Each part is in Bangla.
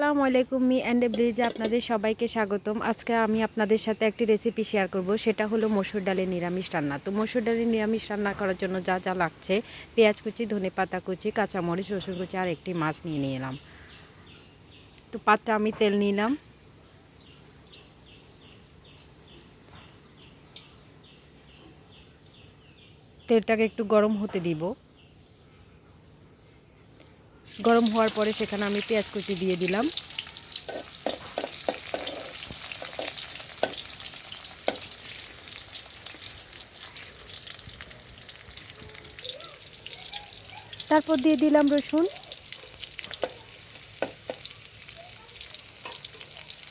আসসালামু আলাইকুম, মি অ্যান্ড ব্রিজে আপনাদের সবাইকে স্বাগতম। আজকে আমি আপনাদের সাথে একটি রেসিপি শেয়ার করব, সেটা হলো মসুর ডালের নিরামিষ রান্না। তো মসুর ডালের নিরামিষ রান্না করার জন্য যা যা লাগছে, পেঁয়াজ কুচি, ধনে পাতা কুচি, কাঁচামরিচ, রসুন কুচি আর একটি মাছ নিয়ে নিলাম। তো পাত্রে আমি তেল নিলাম। তেলটাকে একটু গরম হতে দিব। গরম হওয়ার পরে সেখানে আমি পেঁয়াজ কুচি দিয়ে দিলাম। তারপর দিয়ে দিলাম রসুন।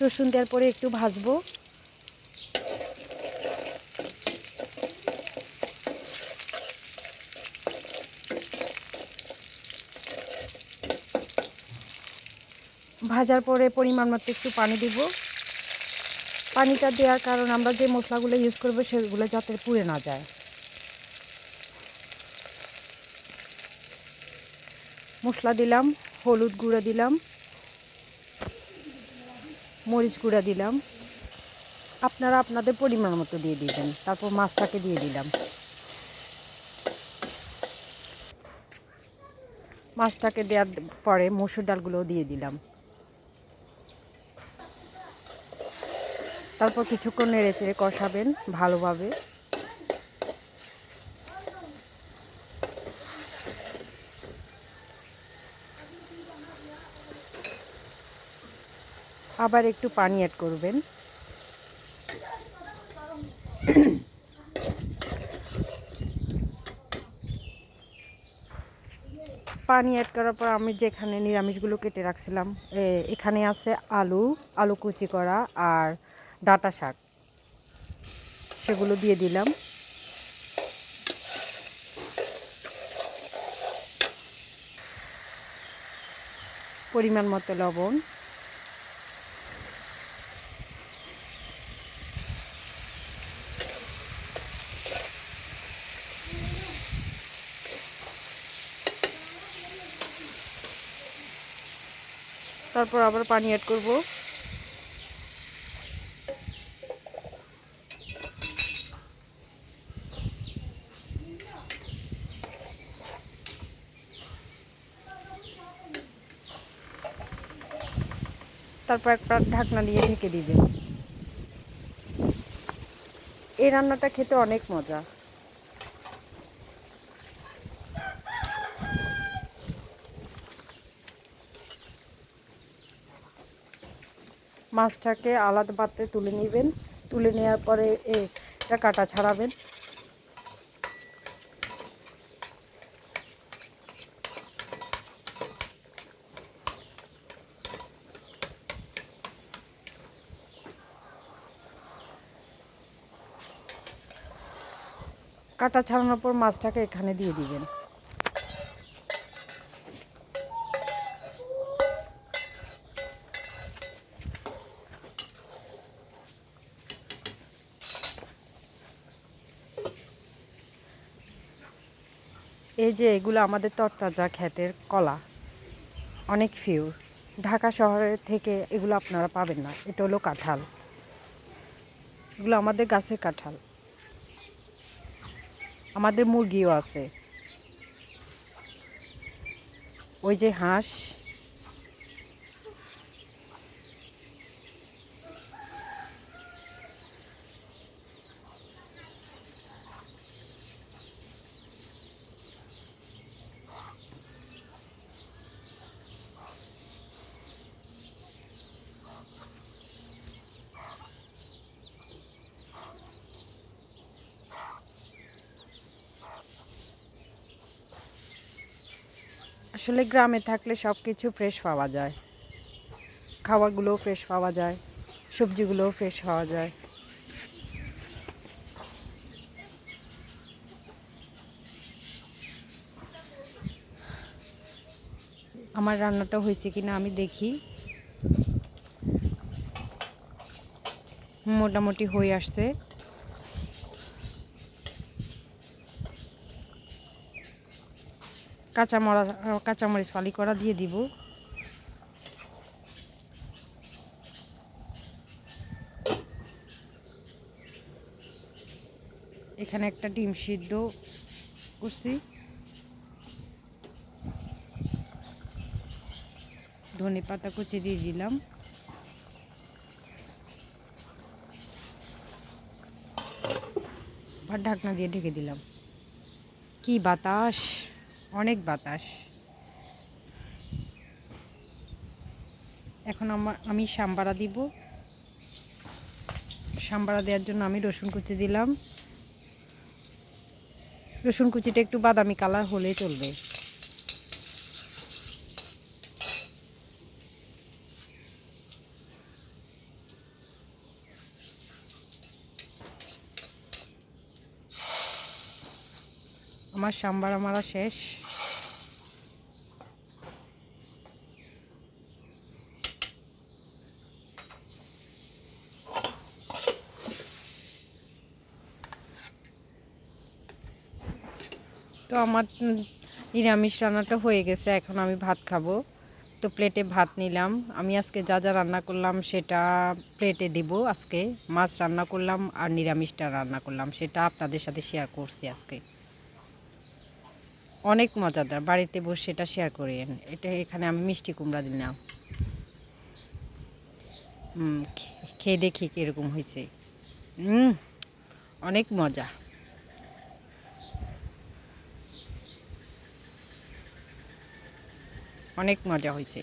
রসুন দেওয়ার পরে একটু ভাজবো। ভাজার পরে পরিমাণ মতো একটু পানি দিব। পানিটা দেওয়ার কারণ আমরা যে মশলাগুলো ইউজ করব সেগুলো যাতে পুড়ে না যায়। মশলা দিলাম, হলুদ গুঁড়া দিলাম, মরিচ গুঁড়া দিলাম। আপনারা আপনাদের পরিমাণ মতো দিয়ে দিবেন, তারপর মাছটাকে দিয়ে দিলাম। মাছটাকে দেওয়ার পরে মসুর ডালগুলোও দিয়ে দিলাম। তারপর কিছুক্ষণ নেড়ে চেড়ে কষাবেন ভালোভাবে। আবার একটু পানি অ্যাড করবেন। পানি অ্যাড করার পর আমি যেখানে নিরামিষগুলো কেটে রাখছিলাম এখানে আছে আলু আলু কুচি করা আর ডাটা শাক। সেগুলো দিয়ে দিলাম। পরিমাণ মতো লবণ। তারপর আবার পানি অ্যাড করব। তারপর একটা ঢাকনা দিয়ে ঢেকে দিবেন এই রান্নাটা খেতে অনেক মজা। মাছটাকে আলাদা পাত্রে তুলে নেবেন। তুলে নেওয়ার পরে এটা কাটা ছাড়াবেন। কাটা ছাড়ানোর পর মাছটাকে এখানে দিয়ে দিবেন। এই যে এগুলো আমাদের তরতাজা ক্ষেতের কলা, অনেক ফিউ ঢাকা শহরের থেকে এগুলো আপনারা পাবেন না, এটা হলো কাঁঠাল। এগুলো আমাদের গাছের কাঁঠাল। আমাদের মুরগিও আছে। ওই যে হাঁস আসলে গ্রামে থাকলে সব কিছু ফ্রেশ পাওয়া যায়। খাবারগুলোও ফ্রেশ পাওয়া যায়, সবজিগুলোও ফ্রেশ পাওয়া যায়। আমার রান্নাটা হয়েছে কিনা আমি দেখি। মোটামুটি হয়ে আসছে। কাঁচামরা কাঁচামরিচ ফালি করা দিয়ে দিব। এখানে একটা ডিম সিদ্ধ করছি। ধনে পাতা কুচি দিয়ে দিলাম। ঢাকনা দিয়ে ঢেকে দিলাম। কি বাতাস! অনেক বাতাস। এখন আমার আমি সাম্বারা দিব। সাম্বারা দেওয়ার জন্য আমি রসুন কুচি দিলাম। রসুন কুচিটা একটু বাদামি কালার হলে চলবে। আমার সাম্বার আমারা শেষ। তো আমার নিরামিষ রান্নাটা হয়ে গেছে, এখন আমি ভাত খাব। তো প্লেটে ভাত নিলাম। আমি আজকে যা যা রান্না করলাম সেটা প্লেটে দিব আজকে। মাছ রান্না করলাম আর নিরামিষটা রান্না করলাম, সেটা আপনাদের সাথে শেয়ার করছি আজকে। অনেক মজাদার। বাড়িতে বসে এটা শেয়ার করেন। এটা এখানে আমি মিষ্টি কুমড়া দিলাম। খেয়ে দেখি কীরকম হয়েছে। অনেক মজা। অনেক মজা হয়েছে।